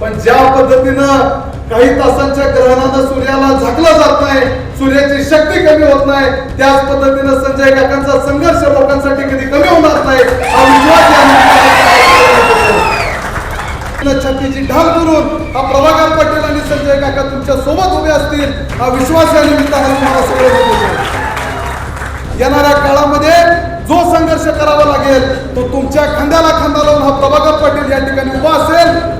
पण ज्या पद्धतीनं काही तासांच्या ग्रहणानं सूर्याला झाकलं जात नाही सूर्याची शक्ती कमी होत नाही त्याच पद्धतीनं संजय काकांचा संघर्ष लोकांसाठी कधी कमी होणार नाही हा विश्वास छातीची ढाल करून हा प्रभाकर पाटील आणि संजय काका तुमच्यासोबत उभे असतील हा विश्वास या निमित्तानं तुम्हाला येणाऱ्या काळामध्ये जो संघर्ष करावा लागेल तो तुमच्या खांद्याला खांदा लावून हा प्रभाकर पाटील या ठिकाणी उभा असेल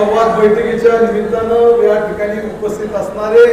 संवाद बैठकीच्या निमित्तानं या ठिकाणी उपस्थित असणारे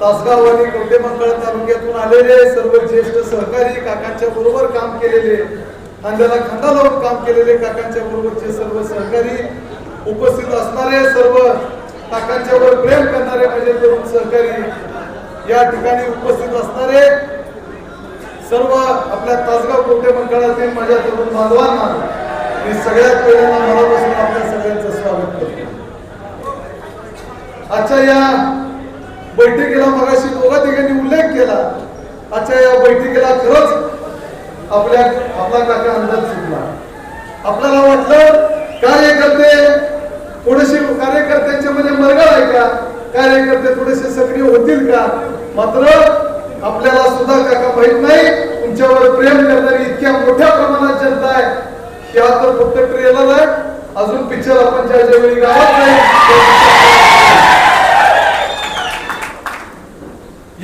तासगाव आणि कवटेमंगळ तालुक्यातून आलेले सर्व ज्येष्ठ सहकारी काकांच्या बरोबर काम केलेले खांद्याला खांदा लावून काम केलेले काकांच्या बरोबरचे सर्व सहकारी उपस्थित असणारे सर्व काकांच्या वर प्रेम करणारे माझे तरुण सहकारी या ठिकाणी उपस्थित असणारे सर्व आपल्या तासगाव कोटे मंडळातील माझ्या तरुण बांधवांना मी सगळ्यात पहिल्यांदा मनापासून आपल्या सगळ्यांचं आजच्या या बैठकीला मगाशी दोघा तिघांनी उल्लेख केला. आजच्या या बैठकीला खरंच आपल्या आपला काका अंदाज सुटला आपल्याला वाटलं कार्यकर्ते थोडेसे कार्यकर्त्यांच्या मध्ये मरगळ आहे का? कार्यकर्ते थोडेसे सक्रिय होतील का? मात्र आपल्याला सुद्धा काका माहीत नाही. तुमच्यावर प्रेम करणारी इतक्या मोठ्या प्रमाणात जनता आहे. ह्या तर फक्त ट्रेलर आहे. अजून पिक्चर आपण ज्या ज्यावेळी गावात नाही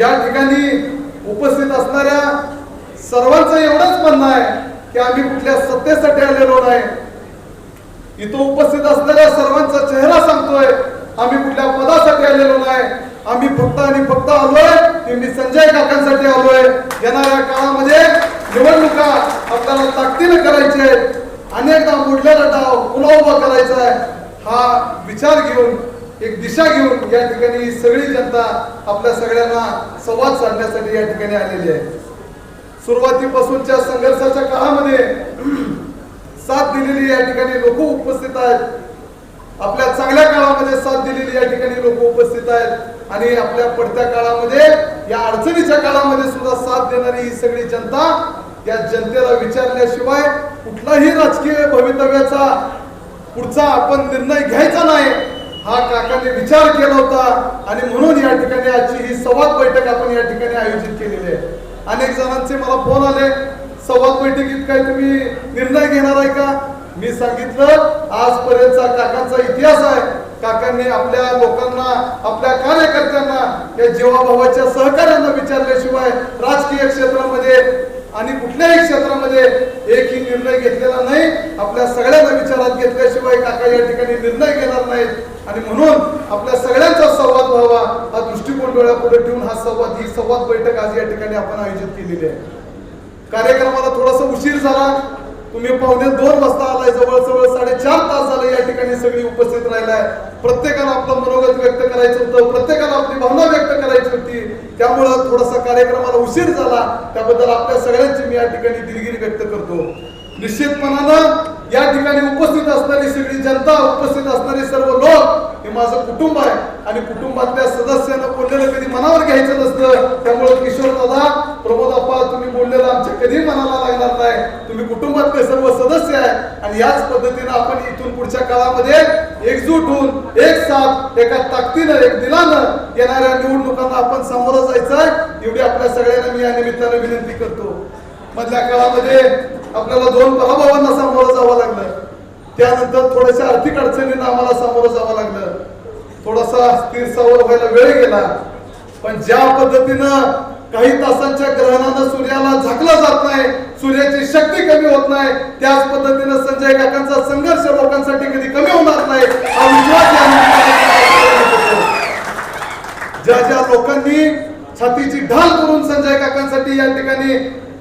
या ठिकाणी उपस्थित असणाऱ्या सर्वांचं एवढंच म्हणणं आहे की आम्ही कुठल्या सत्तेसाठी आलेलो नाही. इथं उपस्थित असलेल्या सर्वांचा चेहरा सांगतोय आम्ही कुठल्या पदासाठी आलेलो नाही. आम्ही फक्त आणि फक्त आलोय की मी संजय काकांसाठी आलोय. येणाऱ्या काळामध्ये निवडणुका आपल्याला ताकदीने करायचे अनेकदा मोडलेला डाव पुन्हा उभा करायचा आहे. हा विचार घेऊन एक दिशा घेऊन या ठिकाणी सगळी जनता आपल्या सगळ्यांना संवाद साधण्यासाठी या ठिकाणी आलेली आहे. सुरुवातीपासूनच्या संघर्षाच्या काळामध्ये साथ दिलेली या ठिकाणी लोक उपस्थित आहेत. आपल्या चांगल्या काळामध्ये साथ दिलेली या ठिकाणी लोक उपस्थित आहेत. आणि आपल्या पडत्या काळामध्ये या अडचणीच्या काळामध्ये सुद्धा साथ देणारी ही सगळी जनता या जनतेला विचारल्याशिवाय कुठलाही राजकीय भवितव्याचा पुढचा आपण निर्णय घ्यायचा नाही. हा काकाने विचार केला होता आणि म्हणून या ठिकाणी आजची ही संवाद बैठक आपण या ठिकाणी आयोजित केलेली आहे. अनेक जणांचे मला फोन आले संवाद बैठकीत काय तुम्ही निर्णय घेणार आहे का? मी सांगितलं आजपर्यंतचा काकांचा इतिहास आहे. काकांनी आपल्या लोकांना आपल्या कार्यकर्त्यांना या जीवाभावाच्या सहकार्यांना विचारल्याशिवाय राजकीय क्षेत्रामध्ये आणि कुठल्याही क्षेत्रामध्ये एकही निर्णय घेतलेला नाही. आपल्या सगळ्यांना विचारात घेतल्याशिवाय काका या ठिकाणी निर्णय घेणार नाहीत. आणि म्हणून आपल्या सगळ्यांचा संवाद व्हावा. हा दृष्टिकोन डोळ्यापुढे ठेवून हा संवाद ही संवाद बैठक आज या ठिकाणी आपण आयोजित केलेली आहे. कार्यक्रमाला थोडासा उशीर झाला. तुम्ही पावणे दोन वाजता आलाय. जवळ जवळ साडेचार तास झाले या ठिकाणी सगळी उपस्थित राहिलाय. प्रत्येकाला आपलं मनोगत व्यक्त करायचं होतं प्रत्येकाला आपली भावना व्यक्त करायची होती. त्यामुळं थोडासा कार्यक्रमाला उशीर झाला. त्याबद्दल आपल्या सगळ्यांची मी या ठिकाणी दिलगिरी व्यक्त करतो. निश्चितपणानं या ठिकाणी उपस्थित असणारी सगळी जनता उपस्थित असणारे सर्व लोक हे माझं कुटुंब आहे. आणि कुटुंबातल्या सदस्यांना बोललेलं कधी मनावर घ्यायचं नसतं. त्यामुळे किशोर दादा प्रमोद अप्पा तुम्ही बोललेलं आमच्या कधी मनाला लागणार नाही. तुम्ही कुटुंबातले सर्व सदस्य आहे. आणि याच पद्धतीनं आपण इथून पुढच्या काळामध्ये एकजूट होऊन एक साथ एका ताकदीनं एक दिलानं येणाऱ्या निवडणुकांना आपण सामोरं जायचं एवढी आपल्या सगळ्यांना मी या निमित्तानं विनंती करतो. मधल्या काळामध्ये आपल्याला दोन पराभवांना सामोरं जावं लागलं. त्यानंतर थोड्याशा आर्थिक अडचणींना आम्हाला सामोरं जावं लागलं. थोडासा स्थिर सावर व्हायला वेळ गेला. पण ज्या पद्धतीनं काही तासांच्या ग्रहणानं सूर्याला झाकलं जात नाही सूर्याची शक्ती कमी होत नाही. त्याच पद्धतीनं संजय काकांचा संघर्ष लोकांसाठी कधी कमी होणार नाही. हा विश्वास ज्या ज्या लोकांनी छातीची ढाल करून संजय काकांसाठी या ठिकाणी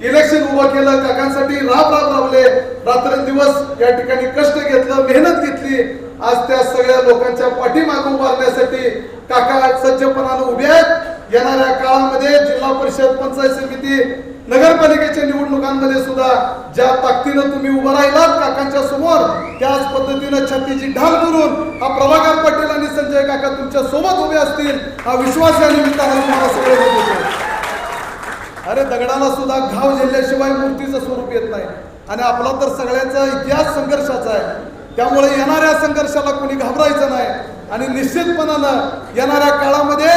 इलेक्शन उभं केलं काकांसाठी राब राब लावले. रात्रंदिवस या ठिकाणी कष्ट घेतलं मेहनत घेतली. आज त्या सगळ्या लोकांच्या पाठीमागे उभारण्यासाठी काका सज्जपणानं उभे आहेत. येणाऱ्या काळामध्ये जिल्हा परिषद पंचायत समिती नगरपालिकेच्या निवडणुकांमध्ये सुद्धा ज्या ताकदीनं तुम्ही उभं राहिलात काकांच्या समोर त्याच पद्धतीनं छातीची ढाल करून हा प्रभाकर पाटील आणि संजय काका तुमच्यासोबत उभे असतील हा विश्वास या निमित्तानं तुम्हाला सगळे अरे दगडाला सुद्धा घाव झेलल्याशिवाय मूर्तीचं स्वरूप येत नाही. आणि आपला तर सगळ्यांचा इतिहास संघर्षाचा आहे. त्यामुळे येणाऱ्या संघर्षाला कोणी घाबरायचं नाही. आणि निश्चितपणानं येणाऱ्या काळामध्ये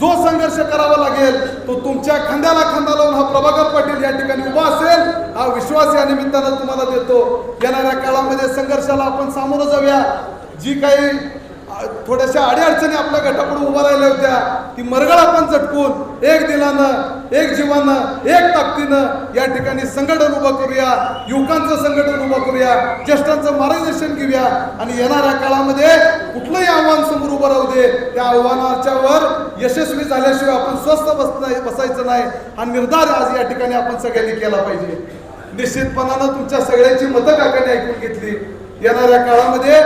जो संघर्ष करावा लागेल तो तुमच्या खांद्याला खांदा लावून हा प्रभाकर पाटील या ठिकाणी उभा असेल हा विश्वास या निमित्तानं तुम्हाला देतो. येणाऱ्या काळामध्ये संघर्षाला आपण सामोरं जाऊया. जी काही थोड्याशा अडीअडचणी आपल्या गटापुढे उभा राहिल्या होत्या. ती मरगळ आपण चटकून एक दिलानं एक जीवानं एक ताकदीनं या ठिकाणी संघटन उभं करूया युवकांचं संघटन उभं करूया ज्येष्ठांचं मार्गदर्शन घेऊया आणि येणाऱ्या काळामध्ये कुठलंही आव्हान समोर उभं राहू दे. त्या आव्हानाच्या वर यशस्वी झाल्याशिवाय आपण स्वस्थ बस बसायचं नाही. हा निर्धार आज या ठिकाणी आपण सगळ्यांनी केला पाहिजे. निश्चितपणानं तुमच्या सगळ्यांची मतं काकाने ऐकून घेतली. येणाऱ्या काळामध्ये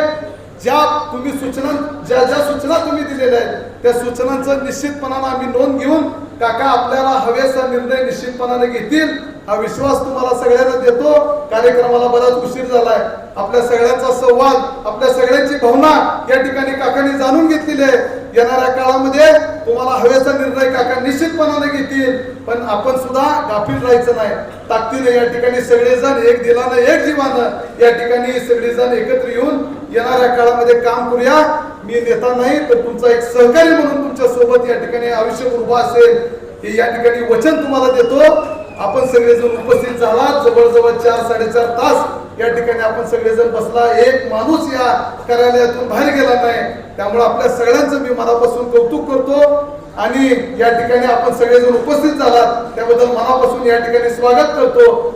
ज्या तुम्ही सूचना ज्या ज्या सूचना तुम्ही दिलेल्या आहेत त्या सूचनांचं निश्चितपणानं आम्ही नोंद घेऊन काका आपल्याला हवेचा निर्णय निश्चितपणाने घेतील हा विश्वास तुम्हाला सगळ्यांना देतो. कार्यक्रमाला बराच उशीर झालाय. आपल्या सगळ्यांचा संवाद आपल्या सगळ्यांची भावना या ठिकाणी काकांनी जाणून घेतलेली आहे. येणाऱ्या काळामध्ये तुम्हाला हवेचा निर्णय काका निश्चितपणाने घेतील. पण आपण सुद्धा गाफील राहायचं नाही. ताकदीने या ठिकाणी सगळेजण एक दिलानं एक जीवानं या ठिकाणी सगळेजण एकत्र येऊन येणाऱ्या काळामध्ये काम करूया. मी नेता नाही तर तुमचा एक सहकारी म्हणून तुमच्यासोबत या ठिकाणी आयुष्य उभा असेल. हे या ठिकाणी वचन तुम्हाला देतो. आपण सगळेजण उपस्थित झाला जवळजवळ चार साडेचार तास या ठिकाणी आपण सगळेजण बसला. एक माणूस या कार्यालयातून बाहेर गेला नाही. त्यामुळे आपल्या सगळ्यांचं मी मनापासून कौतुक करतो. आणि या ठिकाणी आपण सगळेजण उपस्थित झालात. त्याबद्दल मनापासून या ठिकाणी स्वागत करतो.